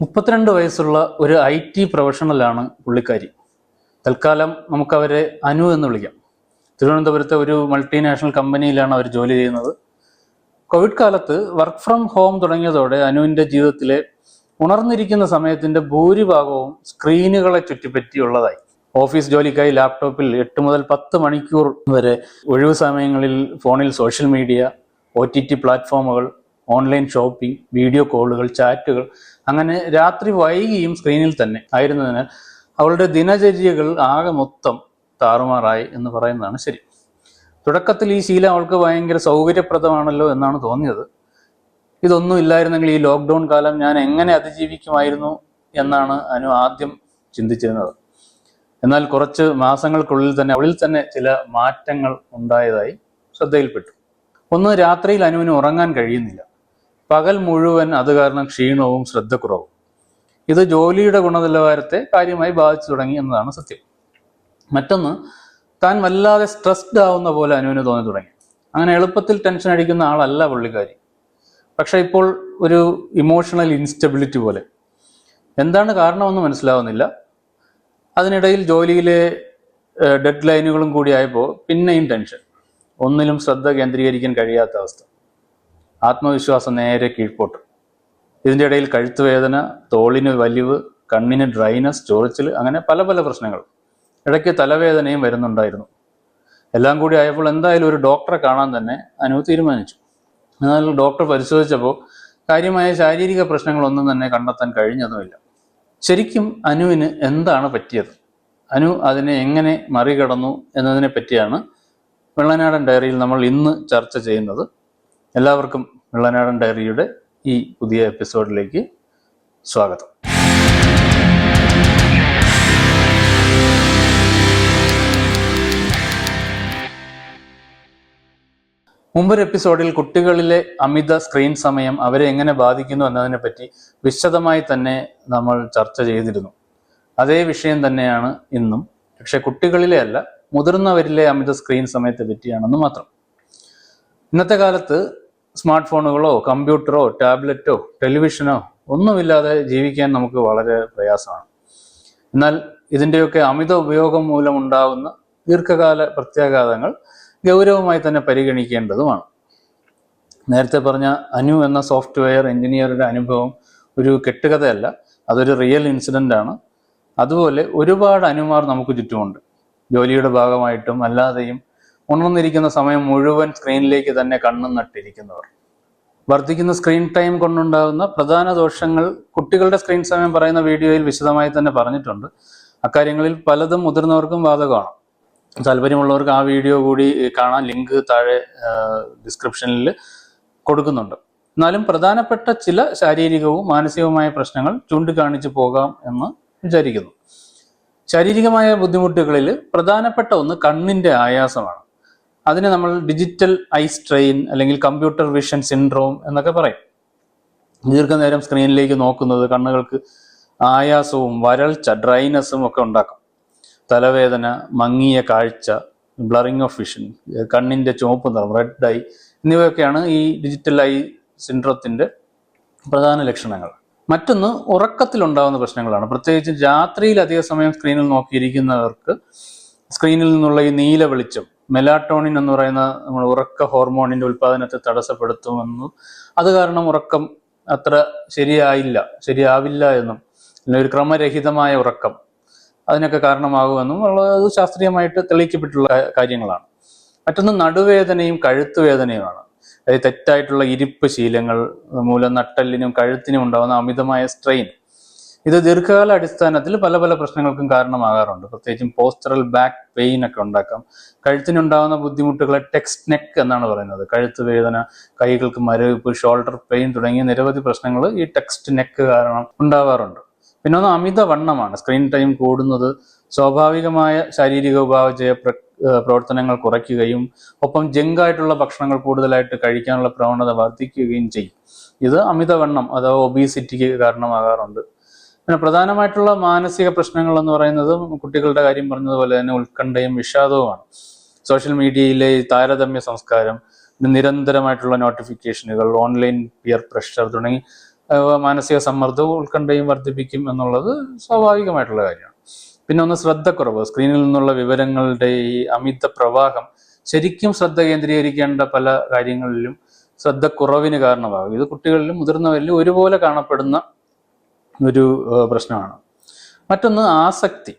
മുപ്പത്തിരണ്ട് വയസ്സുള്ള ഒരു ഐ ടി പ്രൊഫഷണലാണ് പുള്ളിക്കാരി. തൽക്കാലം നമുക്കവരെ അനു എന്ന് വിളിക്കാം. തിരുവനന്തപുരത്തെ ഒരു മൾട്ടിനാഷണൽ കമ്പനിയിലാണ് അവർ ജോലി ചെയ്യുന്നത്. കോവിഡ് കാലത്ത് വർക്ക് ഫ്രം ഹോം തുടങ്ങിയതോടെ അനുവിന്റെ ജീവിതത്തിലെ ഉണർന്നിരിക്കുന്ന സമയത്തിന്റെ ഭൂരിഭാഗവും സ്ക്രീനുകളെ ചുറ്റിപ്പറ്റിയുള്ളതായി. ഓഫീസ് ജോലിക്കായി ലാപ്ടോപ്പിൽ എട്ട് മുതൽ പത്ത് മണിക്കൂർ വരെ ഒഴിവു സമയങ്ങളിൽ ഫോണിൽ social media O T T പ്ലാറ്റ്ഫോമുകൾ ഓൺലൈൻ ഷോപ്പിംഗ് വീഡിയോ കോളുകൾ ചാറ്റുകൾ അങ്ങനെ രാത്രി വൈകിയും സ്ക്രീനിൽ തന്നെ ആയിരുന്നതിനാൽ അവളുടെ ദിനചര്യകൾ ആകെ മൊത്തം താറുമാറായി എന്ന് പറയുന്നതാണ് ശരി. തുടക്കത്തിൽ ഈ ശീലം അവൾക്ക് ഭയങ്കര സൗകര്യപ്രദമാണല്ലോ എന്നാണ് തോന്നിയത്. ഇതൊന്നും ഇല്ലായിരുന്നെങ്കിൽ ഈ ലോക്ക്ഡൗൺ കാലം ഞാൻ എങ്ങനെ അതിജീവിക്കുമായിരുന്നു എന്നാണ് അനു ആദ്യം ചിന്തിച്ചിരുന്നത്. എന്നാൽ കുറച്ച് മാസങ്ങൾക്കുള്ളിൽ തന്നെ അവളിൽ തന്നെ ചില മാറ്റങ്ങൾ ഉണ്ടായതായി ശ്രദ്ധയിൽപ്പെട്ടു. ഒന്ന് രാത്രിയിൽ അനുവിന് ഉറങ്ങാൻ കഴിയുന്നില്ല. പകൽ മുഴുവൻ അത് കാരണം ക്ഷീണവും ശ്രദ്ധക്കുറവും. ഇത് ജോലിയുടെ ഗുണനിലവാരത്തെ കാര്യമായി ബാധിച്ചു തുടങ്ങി എന്നതാണ് സത്യം. മറ്റൊന്ന് താൻ വല്ലാതെ സ്ട്രെസ്ഡ് ആവുന്ന പോലെ അനുവിന് തോന്നി തുടങ്ങി. അങ്ങനെ എളുപ്പത്തിൽ ടെൻഷൻ അടിക്കുന്ന ആളല്ല പുള്ളിക്കാരി. പക്ഷെ ഇപ്പോൾ ഒരു ഇമോഷണൽ ഇൻസ്റ്റബിലിറ്റി പോലെ. എന്താണ് കാരണമെന്ന് മനസ്സിലാവുന്നില്ല. അതിനിടയിൽ ജോലിയിലെ ഡെഡ് ലൈനുകളും കൂടി ആയപ്പോൾ പിന്നെയും ടെൻഷൻ ഒന്നിലും ശ്രദ്ധ കേന്ദ്രീകരിക്കാൻ കഴിയാത്ത അവസ്ഥ. ആത്മവിശ്വാസം നേരെ കീഴ്പോട്ട്. ഇതിന്റെ ഇടയിൽ കഴുത്ത് വേദന തോളിന് വലിവ് കണ്ണിന് ഡ്രൈനസ് ചൊറിച്ചിൽ അങ്ങനെ പല പല പ്രശ്നങ്ങൾ. ഇടയ്ക്ക് തലവേദനയും വരുന്നുണ്ടായിരുന്നു. എല്ലാം കൂടി ആയപ്പോൾ എന്തായാലും ഒരു ഡോക്ടറെ കാണാൻ തന്നെ അനു തീരുമാനിച്ചു. എന്നാൽ ഡോക്ടർ പരിശോധിച്ചപ്പോൾ കാര്യമായ ശാരീരിക പ്രശ്നങ്ങളൊന്നും തന്നെ കണ്ടെത്താൻ കഴിഞ്ഞതുമില്ല. ശരിക്കും അനുവിന് എന്താണ് പറ്റിയത്? അനു അതിനെ എങ്ങനെ മറികടന്നു എന്നതിനെ പറ്റിയാണ് വെള്ളനാടൻ ഡയറിയിൽ നമ്മൾ ഇന്ന് ചർച്ച ചെയ്യുന്നത്. എല്ലാവർക്കും വെള്ളനാടൻ ഡയറിയുടെ ഈ പുതിയ എപ്പിസോഡിലേക്ക് സ്വാഗതം. മുമ്പൊരു എപ്പിസോഡിൽ കുട്ടികളിലെ അമിത സ്ക്രീൻ സമയം അവരെ എങ്ങനെ ബാധിക്കുന്നു എന്നതിനെ പറ്റി വിശദമായി തന്നെ നമ്മൾ ചർച്ച ചെയ്തിരുന്നു. അതേ വിഷയം തന്നെയാണ് ഇന്നും. പക്ഷെ കുട്ടികളിലെ അല്ല മുതിർന്നവരിലെ അമിത സ്ക്രീൻ സമയത്തെ പറ്റിയാണെന്ന് മാത്രം. ഇന്നത്തെ കാലത്ത് സ്മാർട്ട് ഫോണുകളോ കമ്പ്യൂട്ടറോ ടാബ്ലറ്റോ ടെലിവിഷനോ ഒന്നുമില്ലാതെ ജീവിക്കാൻ നമുക്ക് വളരെ പ്രയാസമാണ്. എന്നാൽ ഇതിന്റെയൊക്കെ അമിത ഉപയോഗം മൂലമുണ്ടാകുന്ന ദീർഘകാല പ്രത്യാഘാതങ്ങൾ ഗൗരവമായി തന്നെ പരിഗണിക്കേണ്ടതുമാണ്. നേരത്തെ പറഞ്ഞ അനു എന്ന സോഫ്റ്റ്വെയർ എഞ്ചിനീയറുടെ അനുഭവം ഒരു കെട്ടുകഥയല്ല അതൊരു റിയൽ ഇൻസിഡന്റ് ആണ് അതുപോലെ ഒരുപാട് അനുമാർ നമുക്ക് ചുറ്റുമുണ്ട്. ജോലിയുടെ ഭാഗമായിട്ടും അല്ലാതെയും ഉണർന്നിരിക്കുന്ന സമയം മുഴുവൻ സ്ക്രീനിലേക്ക് തന്നെ കണ്ണും നട്ടിരിക്കുന്നവർ. വർദ്ധിക്കുന്ന സ്ക്രീൻ ടൈം കൊണ്ടുണ്ടാകുന്ന പ്രധാന ദോഷങ്ങൾ കുട്ടികളുടെ സ്ക്രീൻ സമയം പറയുന്ന വീഡിയോയിൽ വിശദമായി തന്നെ പറഞ്ഞിട്ടുണ്ട്. അക്കാര്യങ്ങളിൽ പലതും മുതിർന്നവർക്കും ബാധകമാണ്. താല്പര്യമുള്ളവർക്ക് ആ വീഡിയോ കൂടി കാണാൻ ലിങ്ക് താഴെ ഡിസ്ക്രിപ്ഷനിൽ കൊടുക്കുന്നുണ്ട്. എന്നാലും പ്രധാനപ്പെട്ട ചില ശാരീരികവും മാനസികവുമായ പ്രശ്നങ്ങൾ ചൂണ്ടിക്കാണിച്ചു പോകാം എന്ന് വിചാരിക്കുന്നു. ശാരീരികമായ ബുദ്ധിമുട്ടുകളിൽ പ്രധാനപ്പെട്ട ഒന്ന് കണ്ണിന്റെ ആയാസമാണ്. അതിനെ നമ്മൾ ഡിജിറ്റൽ ഐ സ്ട്രെയിൻ അല്ലെങ്കിൽ കമ്പ്യൂട്ടർ വിഷൻ സിൻഡ്രോം എന്നൊക്കെ പറയും. ദീർഘനേരം സ്ക്രീനിലേക്ക് നോക്കുന്നത് കണ്ണുകൾക്ക് ആയാസവും വരൾച്ച ഡ്രൈനസ്സും ഒക്കെ ഉണ്ടാക്കും. തലവേദന മങ്ങിയ കാഴ്ച ബ്ലറിങ് ഓഫ് വിഷൻ കണ്ണിന്റെ ചുവപ്പ് നിറം റെഡ് ഐ എന്നിവയൊക്കെയാണ് ഈ ഡിജിറ്റൽ ഐ സിൻഡ്രോത്തിന്റെ പ്രധാന ലക്ഷണങ്ങൾ. മറ്റൊന്ന് ഉറക്കത്തിലുണ്ടാകുന്ന പ്രശ്നങ്ങളാണ്. പ്രത്യേകിച്ച് രാത്രിയിൽ അധിക സമയം സ്ക്രീനിൽ നോക്കിയിരിക്കുന്നവർക്ക് സ്ക്രീനിൽ നിന്നുള്ള ഈ നീല വെളിച്ചം മെലാട്ടോണിൻ എന്ന് പറയുന്ന നമ്മൾ ഉറക്ക ഹോർമോണിന്റെ ഉൽപ്പാദനത്തെ തടസ്സപ്പെടുത്തുമെന്നും അത് കാരണം ഉറക്കം അത്ര ശരിയായില്ല ശരിയാവില്ല എന്നും അല്ലെങ്കിൽ ഒരു ക്രമരഹിതമായ ഉറക്കം അതിനൊക്കെ കാരണമാകുമെന്നും ഉള്ളത് ശാസ്ത്രീയമായിട്ട് തെളിയിക്കപ്പെട്ടുള്ള കാര്യങ്ങളാണ്. മറ്റൊന്ന് നടുവേദനയും കഴുത്തു വേദനയുമാണ് അതായത് തെറ്റായിട്ടുള്ള ഇരിപ്പ് ശീലങ്ങൾ മൂലം നട്ടലിനും കഴുത്തിനും ഉണ്ടാകുന്ന അമിതമായ സ്ട്രെയിൻ. ഇത് ദീർഘകാല അടിസ്ഥാനത്തിൽ പല പല പ്രശ്നങ്ങൾക്കും കാരണമാകാറുണ്ട്. പ്രത്യേകിച്ചും പോസ്റ്ററൽ ബാക്ക് പെയിൻ ഒക്കെ ഉണ്ടാക്കാം. കഴുത്തിനുണ്ടാകുന്ന ബുദ്ധിമുട്ടുകളെ ടെക്സ്റ്റ് നെക്ക് എന്നാണ് പറയുന്നത്. കഴുത്ത് വേദന കൈകൾക്ക് മരവിപ്പ് ഷോൾഡർ പെയിൻ തുടങ്ങിയ നിരവധി പ്രശ്നങ്ങൾ ഈ ടെക്സ്റ്റ് നെക്ക് കാരണം ഉണ്ടാവാറുണ്ട്. പിന്നെ ഒന്ന് അമിത വണ്ണമാണ്. സ്ക്രീൻ ടൈം കൂടുന്നത് സ്വാഭാവികമായ ശാരീരിക ഉപാവജയ പ്ര- പ്രവർത്തനങ്ങൾ കുറയ്ക്കുകയും ഒപ്പം ജങ്കായിട്ടുള്ള ഭക്ഷണങ്ങൾ കൂടുതലായിട്ട് കഴിക്കാനുള്ള പ്രവണത വർദ്ധിക്കുകയും ചെയ്യും. ഇത് അമിതവണ്ണം അഥവാ ഒബീസിറ്റിക്ക് കാരണമാകാറുണ്ട്. പിന്നെ പ്രധാനമായിട്ടുള്ള മാനസിക പ്രശ്നങ്ങൾ എന്ന് പറയുന്നത് കുട്ടികളുടെ കാര്യം പറഞ്ഞതുപോലെ തന്നെ ഉത്കണ്ഠയും വിഷാദവുമാണ്. സോഷ്യൽ മീഡിയയിലെ താരതമ്യ സംസ്കാരം നിരന്തരമായിട്ടുള്ള നോട്ടിഫിക്കേഷനുകൾ ഓൺലൈൻ പിയർ പ്രഷർ തുടങ്ങി മാനസിക സമ്മർദ്ദവും ഉത്കണ്ഠയും വർദ്ധിപ്പിക്കും എന്നുള്ളത് സ്വാഭാവികമായിട്ടുള്ള കാര്യമാണ്. പിന്നെ ഒന്ന് ശ്രദ്ധക്കുറവ് സ്ക്രീനിൽ നിന്നുള്ള വിവരങ്ങളുടെ ഈ അമിത പ്രവാഹം ശരിക്കും ശ്രദ്ധ കേന്ദ്രീകരിക്കേണ്ട പല കാര്യങ്ങളിലും ശ്രദ്ധക്കുറവിന് കാരണമാകും. ഇത് കുട്ടികളിലും മുതിർന്നവരിലും ഒരുപോലെ കാണപ്പെടുന്ന ഒരു പ്രശ്നമാണ്. മറ്റൊന്ന് ആസക്തി.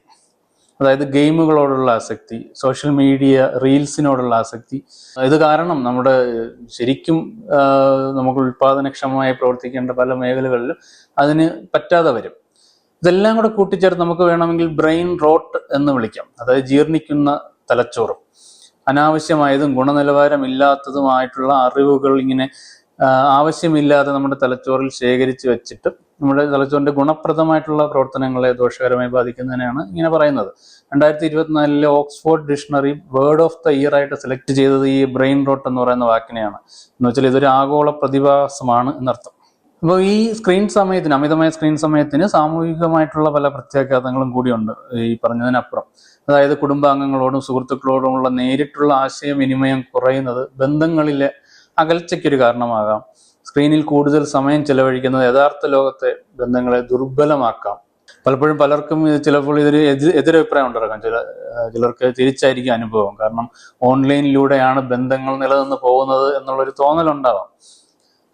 അതായത് ഗെയിമുകളോടുള്ള ആസക്തി സോഷ്യൽ മീഡിയ റീൽസിനോടുള്ള ആസക്തി. ഇത് കാരണം നമ്മുടെ ശരിക്കും നമുക്ക് ഉൽപാദനക്ഷമമായി പ്രവർത്തിക്കേണ്ട പല മേഖലകളിലും അതിന് പറ്റാതെ വരും. ഇതെല്ലാം കൂടെ കൂട്ടിച്ചേർത്ത് നമുക്ക് വേണമെങ്കിൽ ബ്രെയിൻ റോട്ട് എന്ന് വിളിക്കാം. അതായത് ജീർണിക്കുന്ന തലച്ചോറും. അനാവശ്യമായതും ഗുണനിലവാരമില്ലാത്തതുമായിട്ടുള്ള അറിവുകൾ ഇങ്ങനെ ആവശ്യമില്ലാതെ നമ്മുടെ തലച്ചോറിൽ ശേഖരിച്ച് വെച്ചിട്ട് നമ്മുടെ തലച്ചോറിന്റെ ഗുണപ്രദമായിട്ടുള്ള പ്രവർത്തനങ്ങളെ ദോഷകരമായി ബാധിക്കുന്നതിനാണ് ഇങ്ങനെ പറയുന്നത്. രണ്ടായിരത്തി ഇരുപത്തിനാലിലെ Oxford dictionary word of the year ആയിട്ട് സെലക്ട് ചെയ്തത് ഈ ബ്രെയിൻ റോട്ട് എന്ന് പറയുന്ന വാക്കിനെയാണ്. എന്ന് വെച്ചാൽ ഇതൊരു ആഗോള പ്രതിഭാസമാണ് എന്നർത്ഥം. അപ്പോൾ ഈ സ്ക്രീൻ സമയത്തിന് അമിതമായ സ്ക്രീൻ സമയത്തിന് സാമൂഹികമായിട്ടുള്ള പല പ്രത്യാഘാതങ്ങളും കൂടിയുണ്ട് ഈ പറഞ്ഞതിനപ്പുറം. അതായത് കുടുംബാംഗങ്ങളോടും സുഹൃത്തുക്കളോടുമുള്ള നേരിട്ടുള്ള ആശയവിനിമയം കുറയുന്നത് ബന്ധങ്ങളിലെ അകൽച്ചയ്ക്കൊരു കാരണമാകാം. സ്ക്രീനിൽ കൂടുതൽ സമയം ചെലവഴിക്കുന്നത് യഥാർത്ഥ ലോകത്തെ ബന്ധങ്ങളെ ദുർബലമാക്കാം. പലപ്പോഴും പലർക്കും ചിലപ്പോൾ ഇതൊരു എതി എതിരഭിപ്രായം ഉണ്ടാക്കാം ചില ചിലർക്ക് തിരിച്ചായിരിക്കും അനുഭവം. കാരണം ഓൺലൈനിലൂടെയാണ് ബന്ധങ്ങൾ നിലനിന്ന് പോകുന്നത് എന്നുള്ളൊരു തോന്നലുണ്ടാവാം.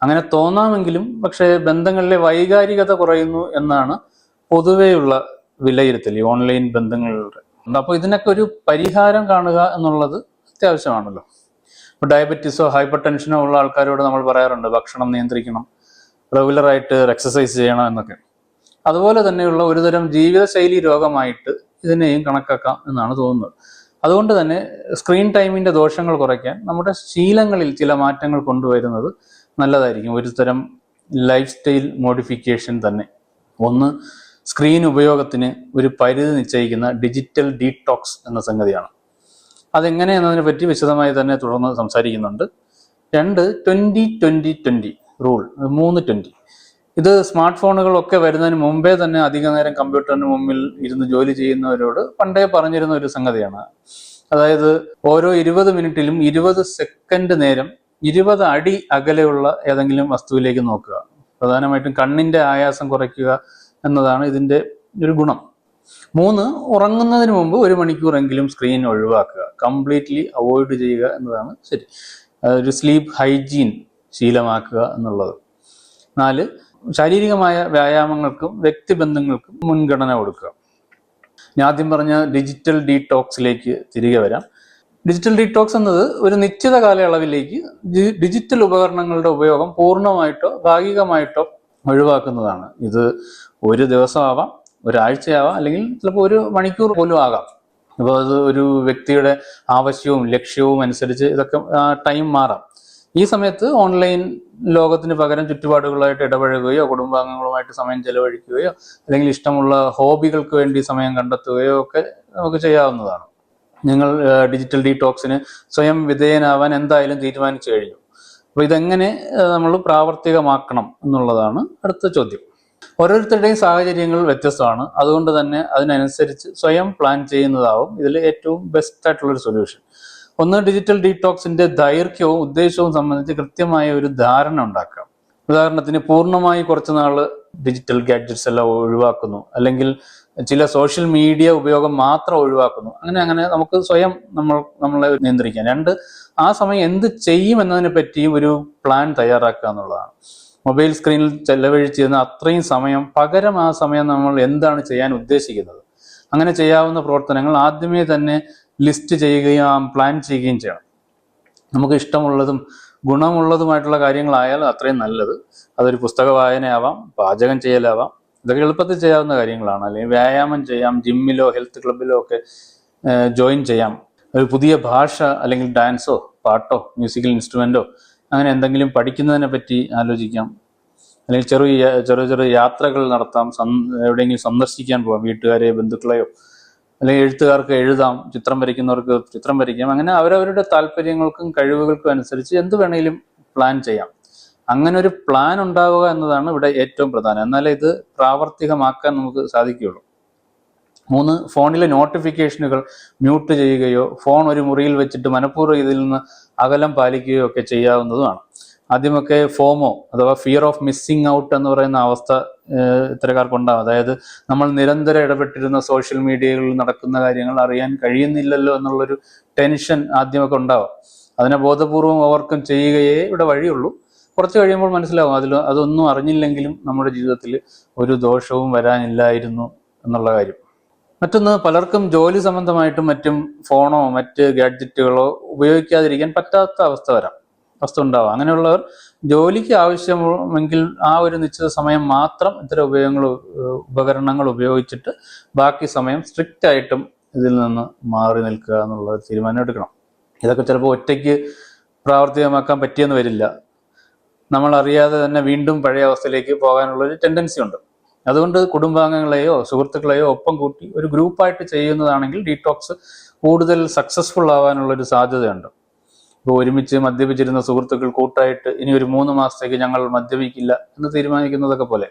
അങ്ങനെ തോന്നാമെങ്കിലും പക്ഷേ ബന്ധങ്ങളിലെ വൈകാരികത കുറയുന്നു എന്നാണ് പൊതുവെയുള്ള വിലയിരുത്തൽ ഈ ഓൺലൈൻ ബന്ധങ്ങളിലൂടെ അപ്പോൾ ഇതിനൊക്കെ ഒരു പരിഹാരം കാണുക എന്നുള്ളത് അത്യാവശ്യമാണല്ലോ. ഡയബറ്റീസോ ഹൈപ്പർ ടെൻഷനോ ഉള്ള ആൾക്കാരോട് നമ്മൾ പറയാറുണ്ട് ഭക്ഷണം നിയന്ത്രിക്കണം റെഗുലറായിട്ട് എക്സസൈസ് ചെയ്യണം എന്നൊക്കെ. അതുപോലെ തന്നെയുള്ള ഒരുതരം ജീവിതശൈലി രോഗമായിട്ട് ഇതിനെയും കണക്കാക്കാം എന്നാണ് തോന്നുന്നത്. അതുകൊണ്ട് തന്നെ സ്ക്രീൻ ടൈമിന്റെ ദോഷങ്ങൾ കുറയ്ക്കാൻ നമ്മുടെ ശീലങ്ങളിൽ ചില മാറ്റങ്ങൾ കൊണ്ടുവരുന്നത് നല്ലതായിരിക്കും. ഒരു തരം ലൈഫ് സ്റ്റൈൽ മോഡിഫിക്കേഷൻ തന്നെ. ഒന്ന് സ്ക്രീൻ ഉപയോഗത്തിന് ഒരു പരിധി നിശ്ചയിക്കുന്ന ഡിജിറ്റൽ ഡീടോക്സ് എന്ന സംഗതിയാണ്. അതെങ്ങനെ എന്നതിനെ പറ്റി വിശദമായി തന്നെ തുടർന്ന് സംസാരിക്കുന്നുണ്ട്. രണ്ട് ട്വന്റി ട്വന്റി ട്വന്റി റൂൾ. മൂന്ന് ട്വന്റി. ഇത് സ്മാർട്ട് ഫോണുകളൊക്കെ വരുന്നതിന് മുമ്പേ തന്നെ അധിക നേരം കമ്പ്യൂട്ടറിന് മുമ്പിൽ ഇരുന്ന് ജോലി ചെയ്യുന്നവരോട് പണ്ടേ പറഞ്ഞിരുന്ന ഒരു സംഗതിയാണ്. അതായത് ഓരോ ഇരുപത് മിനിറ്റിലും ഇരുപത് സെക്കൻഡ് നേരം ഇരുപത് അടി അകലെയുള്ള ഏതെങ്കിലും വസ്തുവിലേക്ക് നോക്കുക. പ്രധാനമായിട്ടും കണ്ണിന്റെ ആയാസം കുറയ്ക്കുക എന്നതാണ് ഇതിന്റെ ഒരു ഗുണം. മൂന്ന് ഉറങ്ങുന്നതിന് മുമ്പ് ഒരു മണിക്കൂറെങ്കിലും സ്ക്രീൻ ഒഴിവാക്കുക. കംപ്ലീറ്റ്ലി അവോയ്ഡ് ചെയ്യുക എന്നതാണ് ശരി. ഒരു സ്ലീപ്പ് ഹൈജീൻ ശീലമാക്കുക എന്നുള്ളത്. നാല് ശാരീരികമായ വ്യായാമങ്ങൾക്കും വ്യക്തിബന്ധങ്ങൾക്കും മുൻഗണന കൊടുക്കുക. ഞാൻ ആദ്യം പറഞ്ഞ ഡിജിറ്റൽ ഡീടോക്സിലേക്ക് തിരികെ വരാം. ഡിജിറ്റൽ ഡീടോക്സ് എന്നത് ഒരു നിശ്ചിത കാലയളവിലേക്ക് ഡിജിറ്റൽ ഉപകരണങ്ങളുടെ ഉപയോഗം പൂർണമായിട്ടോ ഭാഗികമായിട്ടോ ഒഴിവാക്കുന്നതാണ്. ഇത് ഒരു ദിവസമാവാം ഒരാഴ്ചയാവാം അല്ലെങ്കിൽ ചിലപ്പോൾ ഒരു മണിക്കൂർ പോലും ആകാം. അപ്പോൾ അത് ഒരു വ്യക്തിയുടെ ആവശ്യവും ലക്ഷ്യവും അനുസരിച്ച് ഇതൊക്കെ ടൈം മാറാം. ഈ സമയത്ത് ഓൺലൈൻ ലോകത്തിന് പകരം ചുറ്റുപാടുകളായിട്ട് ഇടപഴകുകയോ കുടുംബാംഗങ്ങളുമായിട്ട് സമയം ചെലവഴിക്കുകയോ അല്ലെങ്കിൽ ഇഷ്ടമുള്ള ഹോബികൾക്ക് വേണ്ടി സമയം കണ്ടെത്തുകയോ ഒക്കെ നമുക്ക് ചെയ്യാവുന്നതാണ്. നിങ്ങൾ ഡിജിറ്റൽ ഡീടോക്സിന് സ്വയം വിധേയനാവാൻ എന്തായാലും തീരുമാനിച്ചു കഴിഞ്ഞു. അപ്പോൾ ഇതെങ്ങനെ നമ്മൾ പ്രാവർത്തികമാക്കണം എന്നുള്ളതാണ് അടുത്ത ചോദ്യം. ഓരോരുത്തരുടെയും സാഹചര്യങ്ങൾ വ്യത്യസ്തമാണ്. അതുകൊണ്ട് തന്നെ അതിനനുസരിച്ച് സ്വയം പ്ലാൻ ചെയ്യുന്നതാവും. ഇതിൽ ഏറ്റവും ബെസ്റ്റ് ആയിട്ടുള്ള ഒരു സൊല്യൂഷൻ ഒന്ന് ഡിജിറ്റൽ ഡീടോക്സിന്റെ ദൈർഘ്യവും ഉദ്ദേശവും സംബന്ധിച്ച് കൃത്യമായ ഒരു ധാരണ ഉണ്ടാക്കാം. ഉദാഹരണത്തിന് പൂർണമായി കുറച്ച് നാൾ ഡിജിറ്റൽ ഗാഡ്ജറ്റ്സ് എല്ലാം ഒഴിവാക്കുന്നു. അല്ലെങ്കിൽ ചില സോഷ്യൽ മീഡിയ ഉപയോഗം മാത്രം ഒഴിവാക്കുന്നു. അങ്ങനെ അങ്ങനെ നമുക്ക് സ്വയം നമ്മൾ നമ്മളെ നിയന്ത്രിക്കാം. രണ്ട് ആ സമയം എന്ത് ചെയ്യും എന്നതിനെ പറ്റിയും ഒരു പ്ലാൻ തയ്യാറാക്കുക എന്നുള്ളതാണ്. മൊബൈൽ സ്ക്രീനിൽ ചെലവഴിച്ചിരുന്ന അത്രയും സമയം പകരം ആ സമയം നമ്മൾ എന്താണ് ചെയ്യാൻ ഉദ്ദേശിക്കുന്നത്? അങ്ങനെ ചെയ്യാവുന്ന പ്രവർത്തനങ്ങൾ ആദ്യമേ തന്നെ ലിസ്റ്റ് ചെയ്യുകയും പ്ലാൻ ചെയ്യുകയും ചെയ്യണം. നമുക്ക് ഇഷ്ടമുള്ളതും ഗുണമുള്ളതുമായിട്ടുള്ള കാര്യങ്ങളായാൽ അത്രയും നല്ലത്. അതൊരു പുസ്തക വായനയാവാം പാചകം ചെയ്യലാവാം. ഇതൊക്കെ എളുപ്പത്തിൽ ചെയ്യാവുന്ന കാര്യങ്ങളാണ്. അല്ലെങ്കിൽ വ്യായാമം ചെയ്യാം ജിമ്മിലോ ഹെൽത്ത് ക്ലബിലോ ഒക്കെ ജോയിൻ ചെയ്യാം. ഒരു പുതിയ ഭാഷ അല്ലെങ്കിൽ ഡാൻസോ പാട്ടോ മ്യൂസിക്കൽ ഇൻസ്ട്രുമെന്റോ അങ്ങനെ എന്തെങ്കിലും പഠിക്കുന്നതിനെ പറ്റി ആലോചിക്കാം. അല്ലെങ്കിൽ ചെറിയ ചെറിയ ചെറിയ യാത്രകൾ നടത്താം. എവിടെയെങ്കിലും സന്ദർശിക്കാൻ പോവാം. വീട്ടുകാരെ ബന്ധുക്കളെയോ അല്ലെങ്കിൽ എഴുത്തുകാർക്ക് എഴുതാം. ചിത്രം വരയ്ക്കുന്നവർക്ക് ചിത്രം വരയ്ക്കാം. അങ്ങനെ അവരവരുടെ താല്പര്യങ്ങൾക്കും കഴിവുകൾക്കും അനുസരിച്ച് എന്ത് വേണമെങ്കിലും പ്ലാൻ ചെയ്യാം. അങ്ങനെ ഒരു പ്ലാൻ ഉണ്ടാവുക എന്നതാണ് ഇവിടെ ഏറ്റവും പ്രധാനം. എന്നാലേ ഇത് പ്രാവർത്തികമാക്കാൻ നമുക്ക് സാധിക്കുകയുള്ളൂ. മൂന്ന് ഫോണിലെ നോട്ടിഫിക്കേഷനുകൾ മ്യൂട്ട് ചെയ്യുകയോ ഫോൺ ഒരു മുറിയിൽ വെച്ചിട്ട് മനഃപൂർവം ഇതിൽ നിന്ന് അകലം പാലിക്കുകയോ ഒക്കെ ചെയ്യാവുന്നതുമാണ്. ആദ്യമൊക്കെ ഫോമോ അഥവാ ഫിയർ ഓഫ് മിസ്സിങ് ഔട്ട് എന്ന് പറയുന്ന അവസ്ഥ ഇത്തരക്കാർക്കുണ്ടാവും. അതായത് നമ്മൾ നിരന്തരം ഇടപെട്ടിരുന്ന സോഷ്യൽ മീഡിയകളിൽ നടക്കുന്ന കാര്യങ്ങൾ അറിയാൻ കഴിയുന്നില്ലല്ലോ എന്നുള്ളൊരു ടെൻഷൻ ആദ്യമൊക്കെ ഉണ്ടാവും. അതിനെ ബോധപൂർവം ഓവർകം ചെയ്യുകയേ ഇവിടെ വഴിയുള്ളൂ. കുറച്ച് കഴിയുമ്പോൾ മനസ്സിലാവും. അതിൽ അതൊന്നും അറിഞ്ഞില്ലെങ്കിലും നമ്മുടെ ജീവിതത്തിൽ ഒരു ദോഷവും വരാനില്ലായിരുന്നു എന്നുള്ള കാര്യം. മറ്റൊന്ന് പലർക്കും ജോലി സംബന്ധമായിട്ടും മറ്റും ഫോണോ മറ്റ് ഗാഡ്ജറ്റുകളോ ഉപയോഗിക്കാതിരിക്കാൻ പറ്റാത്ത അവസ്ഥ വരാം. അവസ്ഥ ഉണ്ടാവാം. അങ്ങനെയുള്ളവർ ജോലിക്ക് ആവശ്യമെങ്കിൽ ആ ഒരു നിശ്ചിത സമയം മാത്രം ഇത്തരം ഉപയോഗങ്ങൾ ഉപകരണങ്ങൾ ഉപയോഗിച്ചിട്ട് ബാക്കി സമയം സ്ട്രിക്റ്റ് ആയിട്ടും ഇതിൽ നിന്ന് മാറി നിൽക്കുക എന്നുള്ള തീരുമാനം എടുക്കണം. ഇതൊക്കെ ചിലപ്പോൾ ഒറ്റയ്ക്ക് പ്രാവർത്തികമാക്കാൻ പറ്റിയെന്ന് വരില്ല. നമ്മൾ അറിയാതെ തന്നെ വീണ്ടും പഴയ അവസ്ഥയിലേക്ക് പോകാനുള്ള ഒരു ടെൻഡൻസി ഉണ്ട്. അതുകൊണ്ട് കുടുംബാംഗങ്ങളെയോ സുഹൃത്തുക്കളെയോ ഒപ്പം കൂട്ടി ഒരു ഗ്രൂപ്പായിട്ട് ചെയ്യുന്നതാണെങ്കിൽ ഡീടോക്സ് കൂടുതൽ സക്സസ്ഫുൾ ആവാനുള്ള ഒരു സാധ്യതയുണ്ട്. ഇപ്പോൾ ഒരുമിച്ച് മദ്യപിച്ചിരുന്ന സുഹൃത്തുക്കൾ കൂട്ടായിട്ട് ഇനി ഒരു മൂന്ന് മാസത്തേക്ക് ഞങ്ങൾ മദ്യപിക്കില്ല എന്ന് തീരുമാനിക്കുന്നതൊക്കെ പോലെ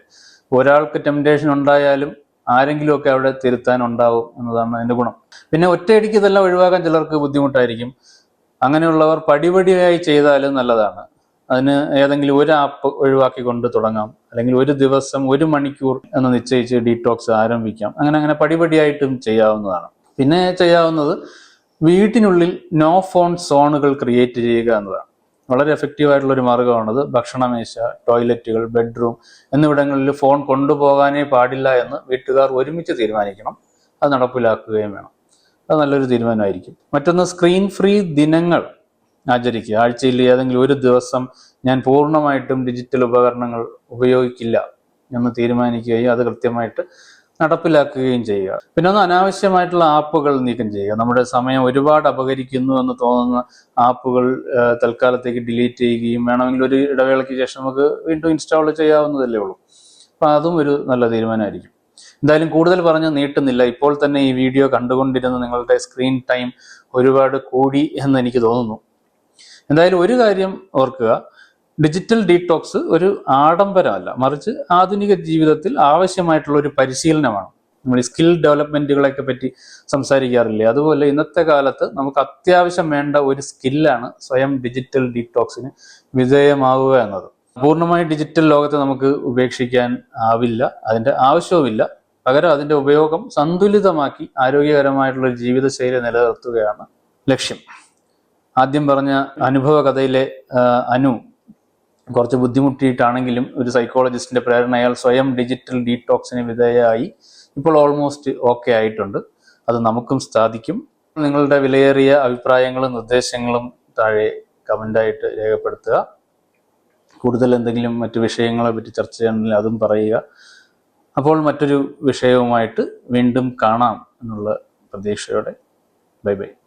ഒരാൾക്ക് ടെംപ്റ്റേഷൻ ഉണ്ടായാലും ആരെങ്കിലുമൊക്കെ അവിടെ തിരുത്താൻ ഉണ്ടാവും എന്നതാണ് അതിന്റെ ഗുണം. പിന്നെ ഒറ്റയടിക്ക് ഇതെല്ലാം ഒഴിവാക്കാൻ ചിലർക്ക് ബുദ്ധിമുട്ടായിരിക്കും. അങ്ങനെയുള്ളവർ പടിപടിയായി ചെയ്താലും നല്ലതാണ്. അതിന് ഏതെങ്കിലും ഒരു ആപ്പ് ഒഴിവാക്കിക്കൊണ്ട് തുടങ്ങാം. അല്ലെങ്കിൽ ഒരു ദിവസം ഒരു മണിക്കൂർ എന്ന് നിശ്ചയിച്ച് ഡീടോക്സ് ആരംഭിക്കാം. അങ്ങനെ അങ്ങനെ പടിപടിയായിട്ടും ചെയ്യാവുന്നതാണ്. പിന്നെ ചെയ്യാവുന്നത് വീട്ടിനുള്ളിൽ നോ ഫോൺ സോണുകൾ ക്രിയേറ്റ് ചെയ്യുക എന്നതാണ്. വളരെ എഫക്റ്റീവ് ഒരു മാർഗമാണത്. ഭക്ഷണമേശ ടോയ്ലറ്റുകൾ ബെഡ്റൂം എന്നിവിടങ്ങളിൽ ഫോൺ കൊണ്ടുപോകാനേ പാടില്ല എന്ന് വീട്ടുകാർ ഒരുമിച്ച് തീരുമാനിക്കണം. അത് നടപ്പിലാക്കുകയും വേണം. അത് നല്ലൊരു തീരുമാനമായിരിക്കും. മറ്റൊന്ന് സ്ക്രീൻ ഫ്രീ ദിനങ്ങൾ. ആചരിക്കുക. ആഴ്ചയിൽ ഏതെങ്കിലും ഒരു ദിവസം ഞാൻ പൂർണമായിട്ടും ഡിജിറ്റൽ ഉപകരണങ്ങൾ ഉപയോഗിക്കില്ല എന്ന് തീരുമാനിക്കുകയും അത് കൃത്യമായിട്ട് നടപ്പിലാക്കുകയും ചെയ്യുക. പിന്നെ ഒന്ന് അനാവശ്യമായിട്ടുള്ള ആപ്പുകൾ നീക്കം ചെയ്യുക. നമ്മുടെ സമയം ഒരുപാട് അപകരിക്കുന്നു എന്ന് തോന്നുന്ന ആപ്പുകൾ തൽക്കാലത്തേക്ക് ഡിലീറ്റ് ചെയ്യുകയും വേണമെങ്കിൽ ഒരു ഇടവേളയ്ക്ക് ശേഷം നമുക്ക് വീണ്ടും ഇൻസ്റ്റാൾ ചെയ്യാവുന്നതല്ലേ ഉള്ളൂ. അപ്പം അതും ഒരു നല്ല തീരുമാനമായിരിക്കും. എന്തായാലും കൂടുതൽ പറഞ്ഞ് നീട്ടുന്നില്ല. ഇപ്പോൾ തന്നെ ഈ വീഡിയോ കണ്ടുകൊണ്ടിരുന്ന നിങ്ങളുടെ സ്ക്രീൻ ടൈം ഒരുപാട് കൂടി എന്ന് എനിക്ക് തോന്നുന്നു. എന്തായാലും ഒരു കാര്യം ഓർക്കുക. ഡിജിറ്റൽ ഡീടോക്സ് ഒരു ആഡംബരമല്ല. മറിച്ച് ആധുനിക ജീവിതത്തിൽ ആവശ്യമായിട്ടുള്ള ഒരു പരിശീലനമാണ്. നമ്മൾ ഈ സ്കിൽ ഡെവലപ്മെന്റുകളെയൊക്കെ പറ്റി സംസാരിക്കാറില്ലേ? അതുപോലെ ഇന്നത്തെ കാലത്ത് നമുക്ക് അത്യാവശ്യം വേണ്ട ഒരു സ്കില്ലാണ് സ്വയം ഡിജിറ്റൽ ഡീടോക്സിന് വിധേയമാവുക എന്നത്. പൂർണമായി ഡിജിറ്റൽ ലോകത്തെ നമുക്ക് ഉപേക്ഷിക്കാൻ ആവില്ല. അതിന്റെ ആവശ്യവുമില്ല. പകരം അതിന്റെ ഉപയോഗം സന്തുലിതമാക്കി ആരോഗ്യകരമായിട്ടുള്ള ജീവിതശൈലി നിലനിർത്തുകയാണ് ലക്ഷ്യം. ആദ്യം പറഞ്ഞ അനുഭവ കഥയിലെ അനു കുറച്ച് ബുദ്ധിമുട്ടിയിട്ടാണെങ്കിലും ഒരു സൈക്കോളജിസ്റ്റിന്റെ പ്രേരണ അയാൾ സ്വയം ഡിജിറ്റൽ ഡീടോക്സിന് വിധേയമായി ഇപ്പോൾ ഓൾമോസ്റ്റ് ഓക്കെ ആയിട്ടുണ്ട്. അത് നമുക്കും സാധിക്കും. നിങ്ങളുടെ വിലയേറിയ അഭിപ്രായങ്ങളും നിർദ്ദേശങ്ങളും താഴെ കമന്റായിട്ട് രേഖപ്പെടുത്തുക. കൂടുതൽ എന്തെങ്കിലും മറ്റു വിഷയങ്ങളെ പറ്റി ചർച്ച ചെയ്യണമെങ്കിൽ അതും പറയുക. അപ്പോൾ മറ്റൊരു വിഷയവുമായിട്ട് വീണ്ടും കാണാം എന്നുള്ള പ്രതീക്ഷയോടെ. Bye bye.